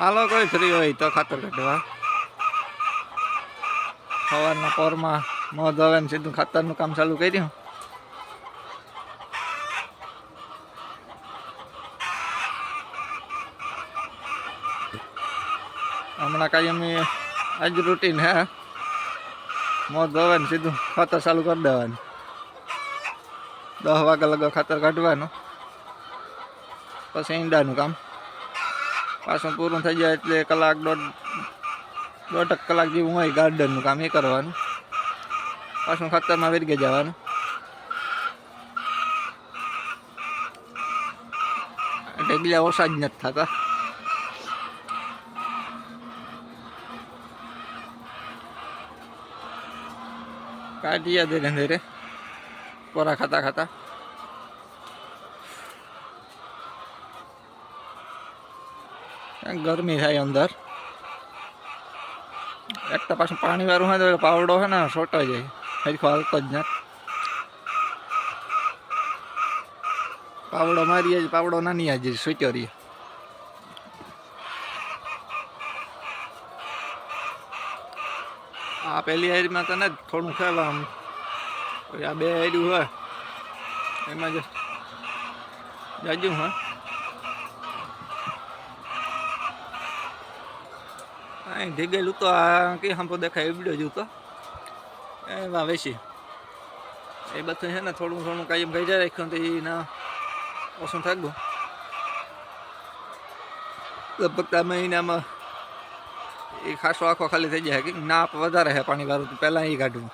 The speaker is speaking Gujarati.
હાલો કોઈ ફ્રી હોય તો ખાતર કાઢવા સવારના પોરમાં મોં ધોવે ને સીધું ખાતરનું કામ ચાલુ કર્યું હમણાં કાયમી આજ રૂટીન હે મોં ધોવે ને સીધું ખાતર ચાલુ કરી દેવાનું દસ વાગ્યા લગા ખાતર કાઢવાનું પછી ઈંડાનું કામ પાછું પૂરું થઈ જાય એટલે કલાક દોઢ દોઢ કલાક જેવું હોય ગાર્ડનનું કામ એ કરવાનું. પાછું ખાતરમાં વેરગે જવાનું. એટલે બીજા ઓછા જ નથી થતા. કાઢીએ ધીરે ધીરે. કોરા ખાતા ખાતા. ગરમી થાય અંદર એક તો પાછું પાણી વાળું હોય તો પાવડો છે ને સોટો જાય હરખો હાલતો જ નથી પાવડો મારીએ જ પાવડો નાની આજે સૂટ્યો રહીએ આ પેલી આયરીમાં તને જ થોડું ખ્યાલ આમ પછી આ બે આયરું હોય એમાં જ જાજુ હા અહીં ઢીગેલું તો આ કે હંપો દેખાય એવડ્યો જ તો એમાં વેચી. એ બધું છે ને, થોડું થોડું કાયમ ગઈ જાય રાખ્યું તો એના ઓછું ગયું લગભગ આ મહિનામાં એ ખાસો આખો ખાલી થઈ જાય કે ના વધારે છે પાણી વાળું પહેલાં એ કાઢવું.